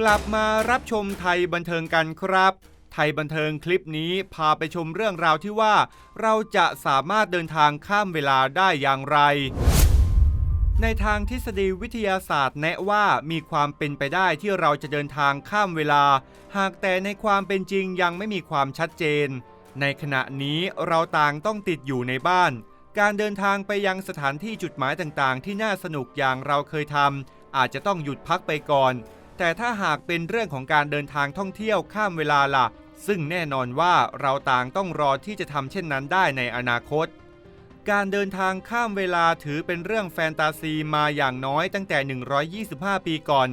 กลับมารับชมไทยบันเทิงกันครับ ไทยบันเทิงคลิปนี้พาไปชมเรื่องราวที่ว่า เราจะสามารถเดินทางข้ามเวลาได้อย่างไร ในทางทฤษฎีวิทยาศาสตร์แนะว่ามีความเป็นไปได้ที่เราจะเดินทางข้ามเวลา หากแต่ในความเป็นจริงยังไม่มีความชัดเจน ในขณะนี้เราต่างต้องติดอยู่ในบ้าน การเดินทางไปยังสถานที่จุดหมายต่างๆ ที่น่าสนุกอย่างเราเคยทำอาจจะต้องหยุดพักไปก่อน แต่ถ้าหากเป็นเรื่องของการเดินทางท่องเที่ยวข้ามเวลาล่ะ ซึ่งแน่นอนว่าเราต่างต้องรอที่จะทำเช่นนั้นได้ในอนาคต การเดินทางข้ามเวลาถือเป็นเรื่องแฟนตาซีมาอย่างน้อยตั้งแต่ 125 ปีก่อน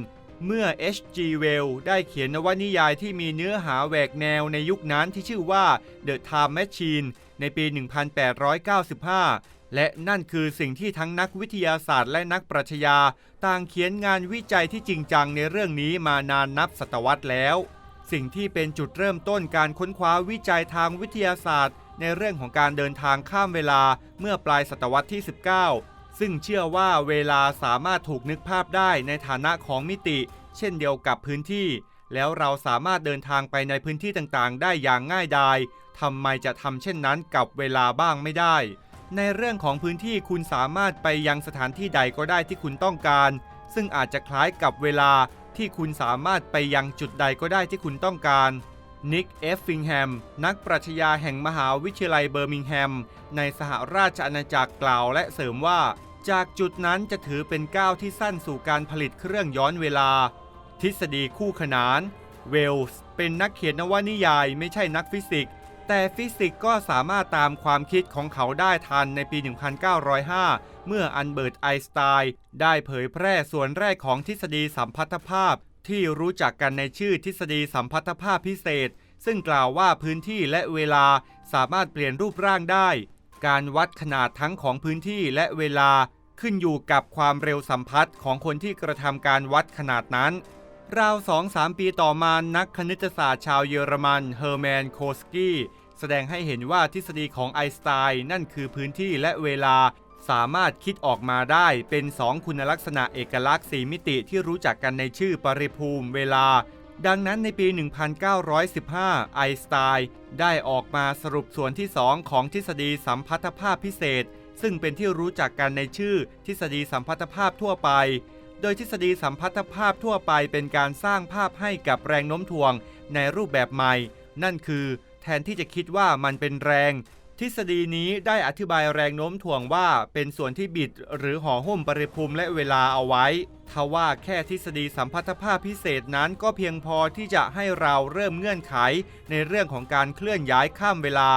เมื่อ H.G. Wells ได้เขียนนวนิยายที่มีเนื้อหาแหวกแนวในยุคนั้นที่ชื่อว่า The Time Machine ในปี 1895 และนั่นคือสิ่งที่ทั้งนักวิทยาศาสตร์และนักปรัชญาต่างเขียนงานวิจัยที่จริงจังในเรื่องนี้มานานนับศตวรรษแล้ว สิ่งที่เป็นจุดเริ่มต้นการค้นคว้าวิจัยทางวิทยาศาสตร์ ในเรื่องของการเดินทางข้ามเวลาเมื่อปลายศตวรรษที่ 19 ซึ่งเชื่อว่าเวลาสามารถถูกนึกภาพได้ในฐานะของมิติ เช่นเดียวกับพื้นที่ แล้วเราสามารถเดินทางไปในพื้นที่ต่างๆ ได้อย่างง่ายดายทำไมจะทำเช่นนั้นกับเวลาบ้างไม่ได้ ในเรื่องของพื้นที่คุณสามารถไปยังสถานที่ใดก็ได้ที่คุณต้องการ ซึ่งอาจจะคล้ายกับเวลาที่คุณสามารถไปยังจุดใดก็ได้ที่คุณต้องการนิกเอฟฟิงแฮมนักปรัชญาแห่งมหาวิทยาลัยเบอร์มิงแฮม ในสหราชอาณาจักรกล่าวและเสริมว่า จากจุดนั้นจะถือเป็นก้าวที่สั้นสู่การผลิตเครื่องย้อนเวลา ทฤษฎีคู่ขนาน เวลส์เป็นนักเขียนนวนิยายไม่ใช่นักฟิสิกส์ แต่ฟิสิกส์ก็สามารถตามความคิดของเขาได้ทันในปี 1905 เมื่ออันเบิร์ตไอน์สไตน์ได้เผยแพร่ส่วนแรกของทฤษฎีสัมพัทธภาพ ที่รู้จักกันในชื่อทฤษฎีสัมพัทธภาพพิเศษ ซึ่งกล่าวว่าพื้นที่และเวลาสามารถเปลี่ยนรูปร่างได้ การวัดขนาดทั้งของพื้นที่และเวลาขึ้นอยู่กับความเร็วสัมพัทธ์ของคนที่กระทำการวัดขนาดนั้นราว 2-3 ปีต่อมา นักคณิตศาสตร์ชาวเยอรมัน เฮอร์แมน โคสกี้ แสดงให้เห็นว่าทฤษฎีของไอน์สไตน์นั่นคือพื้นที่และเวลาสามารถคิดออกมาได้เป็น 2 คุณลักษณะเอกลักษณ์ 4 มิติที่รู้จักกันในชื่อปริภูมิเวลา ดังนั้นในปี 1915 ไอน์สไตน์ได้ออกมาสรุปส่วนที่ 2 ของทฤษฎีสัมพัทธภาพพิเศษ ซึ่งเป็นที่รู้จักกันในชื่อทฤษฎีสัมพัทธภาพทั่วไป โดยทฤษฎีสัมพัทธภาพทั่วไปเป็นการสร้างภาพให้กับแรงโน้มถ่วงในรูปแบบใหม่ นั่นคือ แทนที่จะคิดว่ามันเป็นแรง ทฤษฎีนี้ได้อธิบายแรงโน้มถ่วงว่าเป็นส่วนที่บิดหรือห่อหุ้มปริภูมิและเวลาเอาไว้ทว่าแค่ทฤษฎีสัมพัทธภาพพิเศษนั้นก็เพียงพอที่จะให้เราเริ่มเงื่อนไข ในเรื่องของการเคลื่อนย้ายข้ามเวลา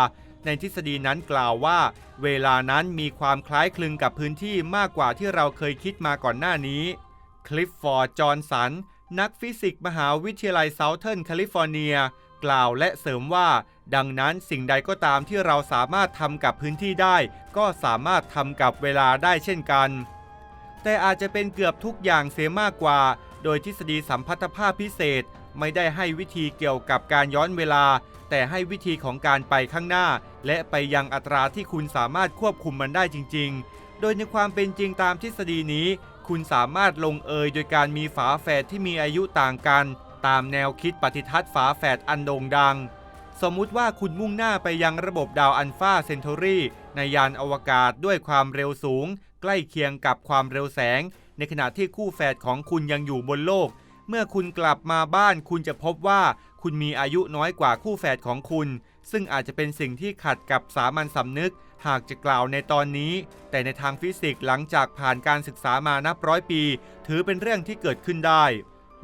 ในทฤษฎีนั้นกล่าวว่า เวลานั้นมีความคล้ายคลึงกับพื้นที่มากกว่าที่เราเคยคิดมาก่อนหน้านี้ คลิฟฟอร์ด จอห์นสัน นักฟิสิกส์มหาวิทยาลัยเซาเทิร์นแคลิฟอร์เนีย กล่าวและเสริมว่า ดังนั้นสิ่งใดก็ตามที่เราสามารถทำกับพื้นที่ได้ ก็สามารถทำกับเวลาได้เช่นกัน แต่อาจจะเป็นเกือบทุกอย่างเสียมากกว่า โดยทฤษฎีสัมพัทธภาพพิเศษไม่ได้ให้วิธีเกี่ยวกับการย้อนเวลา แต่ให้วิธีของการไปข้างหน้า และไปยังอัตราที่คุณสามารถควบคุมมันได้จริง ๆ โดยในความเป็นจริงตามทฤษฎีนี้ คุณสามารถลงเอยโดยการมีฝาแฝดที่มีอายุต่างกัน ตามแนวคิดปฏิทัศน์ฝาแฝดอันโด่งดัง สมมุติว่าคุณมุ่งหน้าไปยังระบบดาวอัลฟาเซนทอรีในยานอวกาศด้วยความเร็วสูง ใกล้เคียงกับความเร็วแสง ในขณะที่คู่แฝดของคุณยังอยู่บนโลก เมื่อคุณกลับมาบ้านคุณจะพบว่าคุณมีอายุน้อยกว่าคู่แฝดของคุณ ซึ่งอาจจะเป็นสิ่งที่ขัดกับสามัญสำนึกหากจะกล่าวในตอนนี้ แต่ในทางฟิสิกส์หลังจากผ่านการศึกษามานับร้อยปี ถือเป็นเรื่องที่เกิดขึ้นได้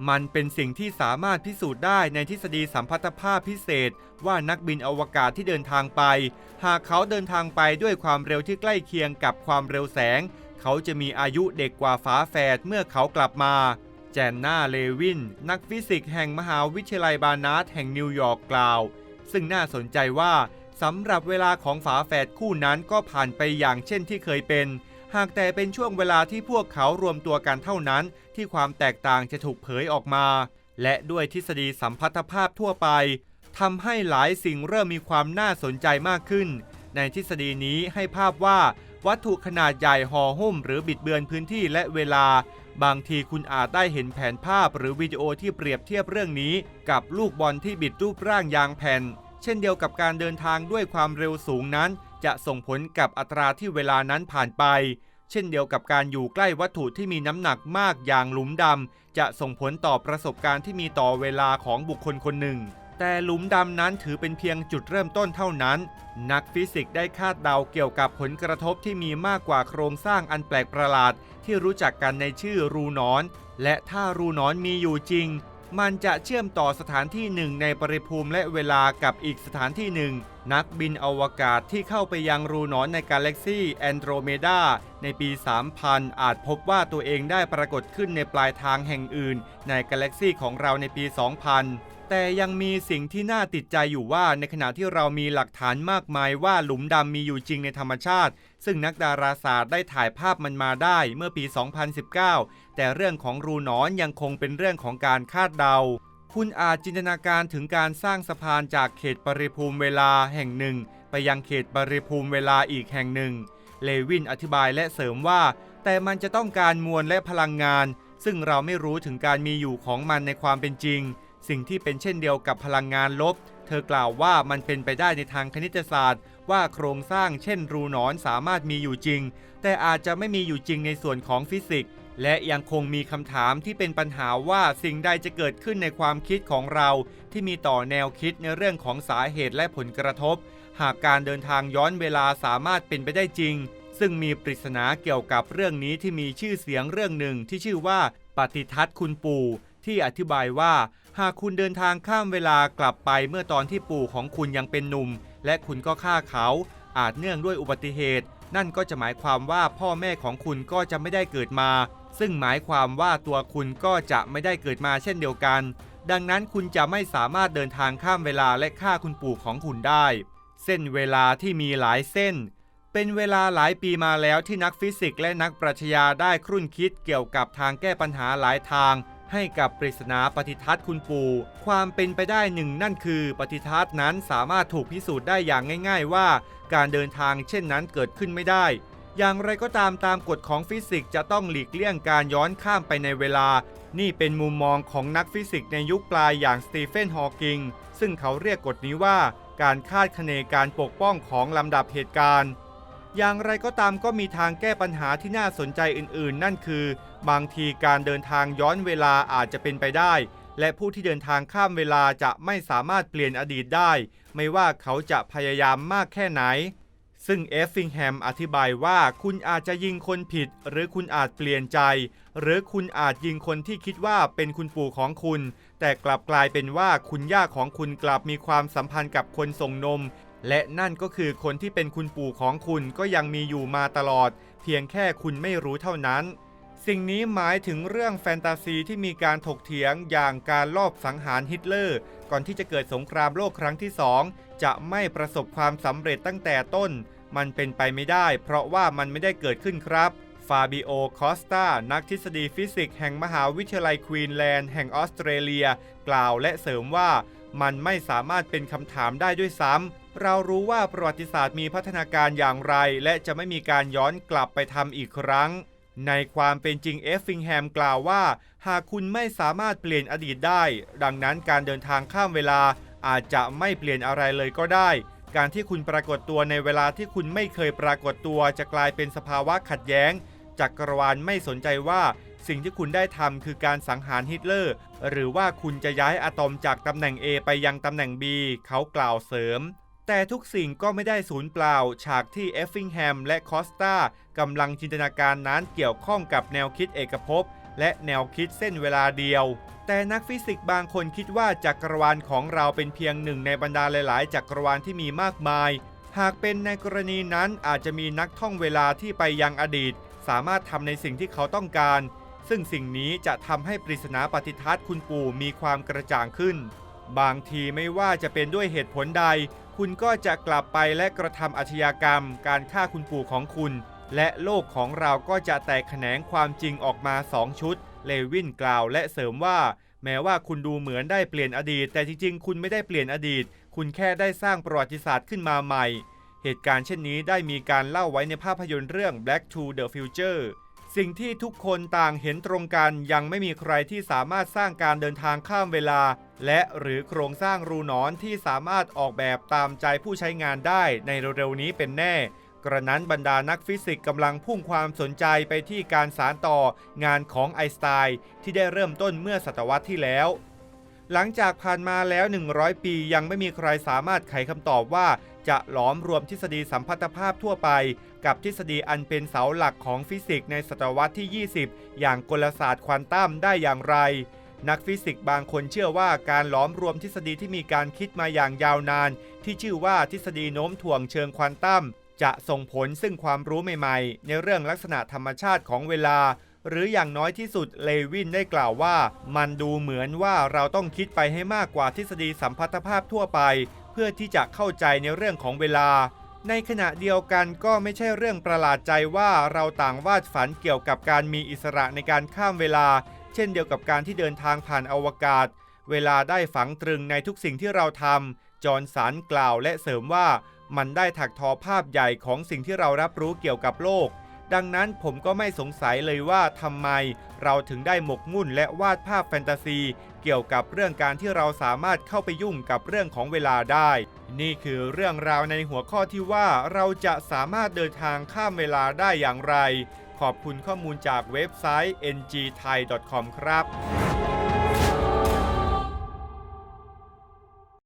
มันเป็นสิ่งที่สามารถพิสูจน์ได้ในทฤษฎีสัมพัทธภาพพิเศษ ว่านักบินอวกาศที่เดินทางไป หากเขาเดินทางไปด้วยความเร็วที่ใกล้เคียงกับความเร็วแสง เขาจะมีอายุเด็กกว่าฝาแฝดเมื่อเขากลับมา แจนนาเลวิน นักฟิสิกส์แห่งมหาวิทยาลัยบานาร์ดแห่งนิวยอร์กกล่าว ซึ่งน่าสนใจว่าสำหรับเวลาของฝาแฝดคู่นั้นก็ผ่านไปอย่างเช่นที่เคยเป็น หากแต่เป็นช่วงเวลาที่พวกเขารวมตัวกันเท่านั้น ที่ความแตกต่างจะถูกเผยออกมา และด้วยทฤษฎีสัมพัทธภาพทั่วไปทำให้หลายสิ่งเริ่มมีความน่าสนใจมากขึ้น ในทฤษฎีนี้ให้ภาพว่า วัตถุขนาดใหญ่ห่อหุ้ม หรือบิดเบือนพื้นที่และเวลา บางทีคุณอาจได้เห็นแผนภาพหรือวิดีโอที่เปรียบเทียบเรื่องนี้ กับลูกบอลที่บิดรูปร่างยางแผ่น เช่นเดียวกับการเดินทางด้วยความเร็วสูงนั้น จะส่งผลกับอัตราที่เวลานั้นผ่านไป เช่นเดียวกับการอยู่ใกล้วัตถุที่มีน้ำหนักมากอย่างหลุมดำจะส่งผลต่อประสบการณ์ที่มีต่อเวลาของบุคคลคนหนึ่ง แต่หลุมดำนั้นถือเป็นเพียงจุดเริ่มต้นเท่านั้น นักฟิสิกส์ได้คาดเดาเกี่ยวกับผลกระทบที่มีมากกว่าโครงสร้างอันแปลกประหลาด ที่รู้จักกันในชื่อรูนอน และถ้ารูนอนมีอยู่จริง มันจะเชื่อมต่อสถานที่หนึ่งในปริภูมิและเวลากับอีกสถานที่หนึ่ง นักบินอวกาศที่เข้าไปยังรูนอนในกาแล็กซีแอนโดรเมดาในปี 3000 อาจพบว่าตัวเองได้ปรากฏขึ้นในปลายทางแห่งอื่น ในกาแล็กซีของเราในปี 2000 แต่ยังมีสิ่งที่น่าติดใจอยู่ว่าในขณะที่เรามีหลักฐานมากมายว่าหลุมดำมีอยู่จริงในธรรมชาติ ซึ่งนักดาราศาสตร์ได้ถ่ายภาพมันมาได้เมื่อปี 2019 แต่เรื่องของรูหนอนยังคงเป็นเรื่องของการคาดเดา คุณอาจจินตนาการถึงการสร้างสะพานจากเขตปริภูมิเวลาแห่งหนึ่ง ไปยังเขตปริภูมิเวลาอีกแห่งหนึ่ง เลวินอธิบายและเสริมว่า แต่มันจะต้องการมวลและพลังงาน ซึ่งเราไม่รู้ถึงการมีอยู่ของมันในความเป็นจริง สิ่งที่เป็นเช่นเดียวกับพลังงานลบ เธอกล่าวว่ามันเป็นไปได้ในทางคณิตศาสตร์ ว่าโครงสร้างเช่นรูหนอนสามารถมีอยู่จริง แต่อาจจะไม่มีอยู่จริงในส่วนของฟิสิกส์ และยังคงมีคำถามที่เป็นปัญหาว่าสิ่งใดจะเกิดขึ้นในความคิดของเรา ที่มีต่อแนวคิดในเรื่องของสาเหตุและผลกระทบ หากการเดินทางย้อนเวลาสามารถเป็นไปได้จริง ซึ่งมีปริศนาเกี่ยวกับเรื่องนี้ที่มีชื่อเสียงเรื่องหนึ่งที่ชื่อว่าปฏิทัศน์คุณปู่ ที่อธิบายว่า หากคุณเดินทางข้ามเวลากลับไปเมื่อตอนที่ปู่ของคุณยังเป็นหนุ่ม และคุณก็ฆ่าเขา อาจเนื่องด้วยอุบัติเหตุ นั่นก็จะหมายความว่าพ่อแม่ของคุณก็จะไม่ได้เกิดมา ซึ่งหมายความว่าตัวคุณก็จะไม่ได้เกิดมาเช่นเดียวกัน ดังนั้นคุณจะไม่สามารถเดินทางข้ามเวลาและฆ่าคุณปู่ของคุณได้ เส้นเวลาที่มีหลายเส้น เป็นเวลาหลายปีมาแล้วที่นักฟิสิกส์และนักปรัชญาได้ครุ่นคิดเกี่ยวกับทางแก้ปัญหาหลายทาง ให้กับปริศนาปฏิทัศน์คุณปู่ ความเป็นไปได้หนึ่งนั่นคือปฏิทัศน์นั้นสามารถถูกพิสูจน์ได้อย่างง่าย ๆ ว่า การเดินทางเช่นนั้นเกิดขึ้นไม่ได้ อย่างไรก็ตามตามกฎของฟิสิกส์จะต้องหลีกเลี่ยงการย้อนข้ามไปในเวลา นี่เป็นมุมมองของนักฟิสิกส์ในยุคปลายอย่างสตีเฟน ฮอว์กิง ซึ่งเขาเรียกกฎนี้ว่า การคาดคะเนการปกป้องของลำดับเหตุการณ์ อย่างไรก็ตามก็มีทางแก้ปัญหาที่น่าสนใจอื่น ๆ นั่นคือ บางทีการเดินทางย้อนเวลาอาจจะเป็นไปได้ และผู้ที่เดินทางข้ามเวลาจะไม่สามารถเปลี่ยนอดีตได้ ไม่ว่าเขาจะพยายามมากแค่ไหน ซึ่งเอฟฟิงแฮมอธิบายว่าคุณอาจจะยิงคนผิด หรือคุณอาจเปลี่ยนใจ หรือคุณอาจยิงคนที่คิดว่าเป็นคุณปู่ของคุณ แต่กลับกลายเป็นว่าคุณย่าของคุณกลับมีความสัมพันธ์กับคนส่งนม และนั่นก็คือคนที่เป็นคุณปู่ของคุณก็ยังมีอยู่มาตลอด เพียงแค่คุณไม่รู้เท่านั้น สิ่งนี้หมายถึงเรื่องแฟนตาซีที่มีการถกเถียงอย่างการลอบสังหารฮิตเลอร์ ก่อนที่จะเกิดสงครามโลกครั้งที่สองจะไม่ประสบความสำเร็จตั้งแต่ต้น มันเป็นไปไม่ได้ เพราะว่ามันไม่ได้เกิดขึ้นครับฟาบิโอ คอสตา นักทฤษฎีฟิสิกส์แห่งมหาวิทยาลัยควีนแลนด์แห่งออสเตรเลีย กล่าวและเสริมว่ามันไม่สามารถเป็นคำถามได้ด้วยซ้ำ เรารู้ว่าประวัติศาสตร์มีพัฒนาการอย่างไร และจะไม่มีการย้อนกลับไปทำอีกครั้ง ในความเป็นจริงเอฟฟิงแฮมกล่าวว่า หากคุณไม่สามารถเปลี่ยนอดีตได้ ดังนั้นการเดินทางข้ามเวลาอาจจะไม่เปลี่ยนอะไรเลยก็ได้ การที่คุณปรากฏตัวในเวลาที่คุณไม่เคยปรากฏตัวจะกลายเป็นสภาวะขัดแย้ง จักรวาลไม่สนใจว่าสิ่งที่คุณได้ทำคือการสังหารฮิตเลอร์ หรือว่าคุณจะย้ายอะตอมจากตำแหน่ง A ไปยังตำแหน่ง B เขากล่าวเสริม แต่ทุกสิ่งก็ไม่ได้สูญเปล่า ฉากที่เอฟฟิงแฮมและคอสตากำลังจินตนาการนั้นเกี่ยวข้องกับแนวคิดเอกภพ และแนวคิดเส้นเวลาเดียว แต่นักฟิสิกส์บางคนคิดว่าจักรวาลของเราเป็นเพียงหนึ่งในบรรดาหลายๆ จักรวาลที่มีมากมาย หากเป็นในกรณีนั้นอาจจะมีนักท่องเวลาที่ไปยังอดีต สามารถทำในสิ่งที่เขาต้องการ ซึ่งสิ่งนี้จะทำให้ปริศนาปฏิทัศน์คุณปู่มีความกระจ่างขึ้น บางทีไม่ว่าจะเป็นด้วยเหตุผลใด คุณก็จะกลับไปและกระทำอาชญากรรม การฆ่าคุณปู่ของคุณ และโลกของเราก็จะแตกแขนงความจริงออกมาสองชุด เลวินกล่าวและเสริมว่า แม้ว่าคุณดูเหมือนได้เปลี่ยนอดีต แต่จริงๆ คุณไม่ได้เปลี่ยนอดีต คุณแค่ได้สร้างประวัติศาสตร์ขึ้นมาใหม่ เหตุการณ์เช่นนี้ได้มีการเล่าไว้ในภาพยนตร์เรื่อง Black to the Future สิ่งที่ทุกคนต่างเห็นตรงกันยังไม่มีใครที่สามารถสร้างการเดินทางข้ามเวลา และหรือโครงสร้างรูนอนที่สามารถออกแบบตามใจผู้ใช้งานได้ในเร็วๆนี้เป็นแน่ กระนั้นบรรดานักฟิสิกส์กำลังพุ่งความสนใจไปที่การสารต่องานของไอน์สไตน์ที่ได้เริ่มต้นเมื่อศตวรรษที่แล้วหลังจากผ่านมาแล้ว 100 ปียังไม่มีใครสามารถไขคำตอบว่า จะหลอมรวมทฤษฎีสัมพัทธภาพทั่วไป กับทฤษฎีอันเป็นเสาหลักของฟิสิกส์ในศตวรรษที่ 20 อย่างกลศาสตร์ควอนตัมได้อย่างไร นักฟิสิกส์บางคนเชื่อว่าการหลอมรวมทฤษฎีที่มีการคิดมาอย่างยาวนาน ที่ชื่อว่าทฤษฎีโน้มถ่วงเชิงควอนตัมจะส่งผลซึ่งความรู้ใหม่ๆ ในเรื่องลักษณะธรรมชาติของเวลา หรืออย่างน้อยที่สุดเลวินได้กล่าวว่า มันดูเหมือนว่าเราต้องคิดไปให้มากกว่าทฤษฎีสัมพัทธภาพทั่วไป เพื่อที่จะเข้าใจในเรื่องของเวลา ในขณะเดียวกันก็ไม่ใช่เรื่องประหลาดใจว่าเราต่างวาดฝันเกี่ยวกับการมีอิสระในการข้ามเวลา เช่นเดียวกับการที่เดินทางผ่านอวกาศ เวลาได้ฝังตรึงในทุกสิ่งที่เราทำจอห์นสันกล่าวและเสริมว่ามันได้ถักทอภาพใหญ่ของสิ่งที่เรารับรู้เกี่ยวกับโลก ดังนั้นผมก็ไม่สงสัยเลยว่าทำไม เราถึงได้หมกมุ่นและวาดภาพแฟนตาซี เกี่ยวกับเรื่องการที่เราสามารถเข้าไปยุ่งกับเรื่องของเวลาได้ นี่คือเรื่องราวในหัวข้อที่ว่าเราจะสามารถเดินทางข้ามเวลาได้อย่างไร ขอบคุณข้อมูลจากเว็บไซต์ ngthai.com ครับ